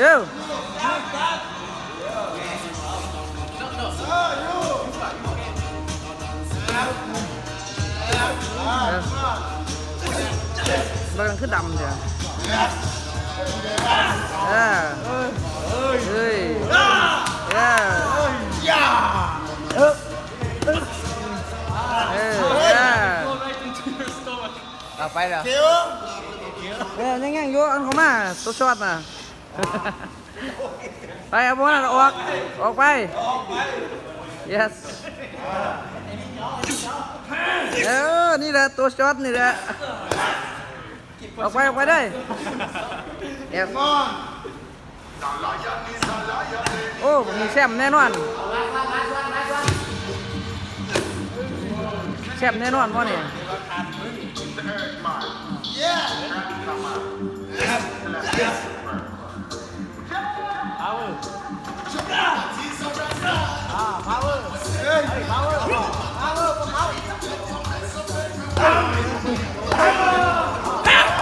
เร็วมันขึ้นดำเดี๋ยวเออเฮ้ยเออเออเออเอา ไปเอามาตัวช็อตน่ะไปเอานออก ออกไป yes เออ นี่แหละตัวช็อตนี่แหละ ออกไป ออกไปได้ yes โอ้มีแชมแน่นอนแชมแน่นอนวะเนี่ย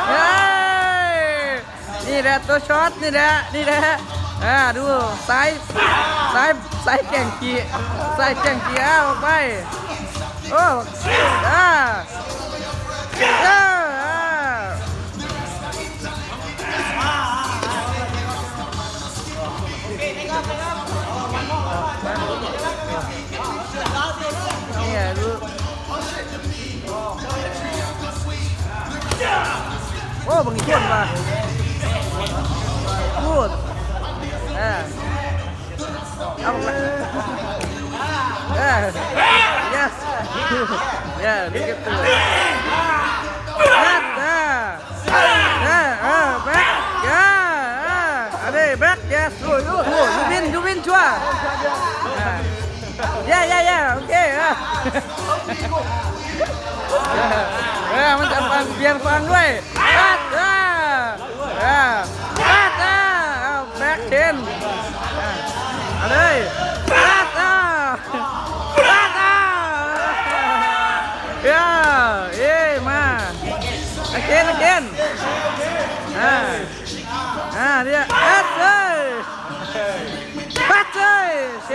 เฮ้ยนี่แหละตัวช็อตนี่แหละนี่แหละอ่าดูซ้ายซ้ายซ้ายแก่งกีซ้ายแก่งกีอ้าออกไปโอ้อ่า โอ้บางทีชนมาพูดเออเอาไปเออ yes yeah look at the that เออเออเออ back yeah เอออันนี้ back yes ดูดูดูยูวินยูวินชัวร์เย่เย่เย่โอเคเออเออมันจะฟังเปลี่ยนฟังด้วย อ่าเนี่ยปัดเลยปัดเลยเ